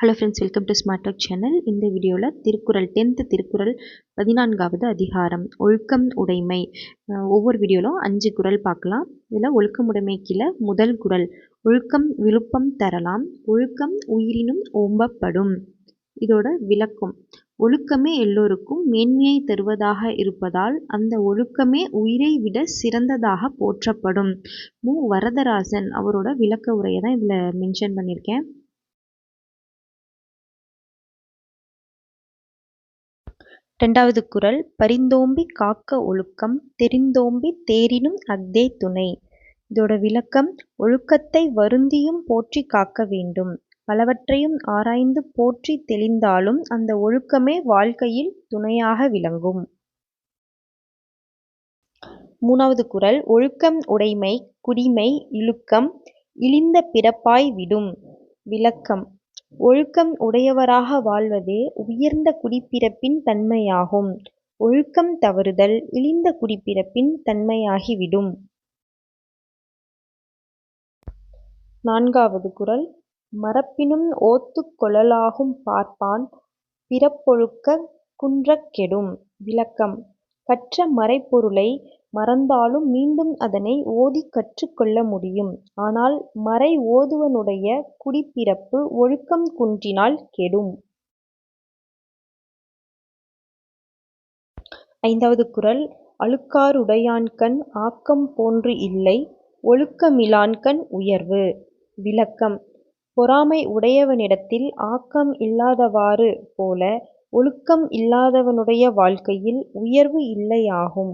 Hello friends welcome to smart talk channel இந்த வீடியோவில் Thirukkural tenth Thirukkural பதினான்காவது அதிகாரம் ஒழுக்கம் உடைமை. ஒவ்வொரு வீடியோவிலும் அஞ்சு குறள் பார்க்கலாம். இதில் ஒழுக்கம் உடைமை கீழே முதல் குறள். ஒழுக்கம் விழுப்பம் தரலாம். ஒழுக்கம் உயிரினும் ஓம்பப்படும். இதோட விளக்கம். ஒழுக்கமே எல்லோருக்கும் மேன்மையை தருவதாக இருப்பதால் அந்த ஒழுக்கமே உயிரை விட சிறந்ததாக போற்றப்படும். மு. வரதராசன் அவரோட விளக்க உரையை தான் இதில் மென்ஷன் பண்ணியிருக்கேன். ரெண்டாவது குறள் பரிந்தோம்பி காக்க ஒழுக்கம் தெரிந்தோம்பி தேரினும் அஃதே துணை. இதோட விளக்கம் ஒழுக்கத்தை வருந்தியும் போற்றி காக்க வேண்டும். பலவற்றையும் ஆராய்ந்து போற்றி தெளிந்தாலும் அந்த ஒழுக்கமே வாழ்க்கையில் துணையாக விளங்கும். மூணாவது குரல் ஒழுக்கம் உடைமை குடிமை இழுக்கம் இழிந்த பிறப்பாய் விடும். விளக்கம் ஒழுக்கம் உடையவராக வாழ்வதே உயர்ந்த குடிப்பிறப்பின் தன்மையாகும். ஒழுக்கம் தவறுதல் இழிந்த குடிப்பிறப்பின் தன்மையாகிவிடும். நான்காவது குறள் மறப்பினும் ஓத்துக் கொள்ளலாகும் பார்ப்பான் பிறப்பொழுக்க குன்றக் கெடும் விளக்கம். கற்ற மறைப்பொருளை மறந்தாலும் மீண்டும் அதனை ஓதிக் கற்றுக்கொள்ள முடியும். ஆனால் மறை ஓதுவனுடைய குடிப்பிறப்பு ஒழுக்கம் குன்றினால் கெடும். ஐந்தாவது குறள் அழுக்காறுடையான்கண் ஆக்கம் போன்று இல்லை ஒழுக்கமிலான்கண் உயர்வு. விளக்கம். பொறாமை உடையவனிடத்தில் ஆக்கம் இல்லாதவாறு போல ஒழுக்கம் இல்லாதவனுடைய வாழ்க்கையில் உயர்வு இல்லையாகும்.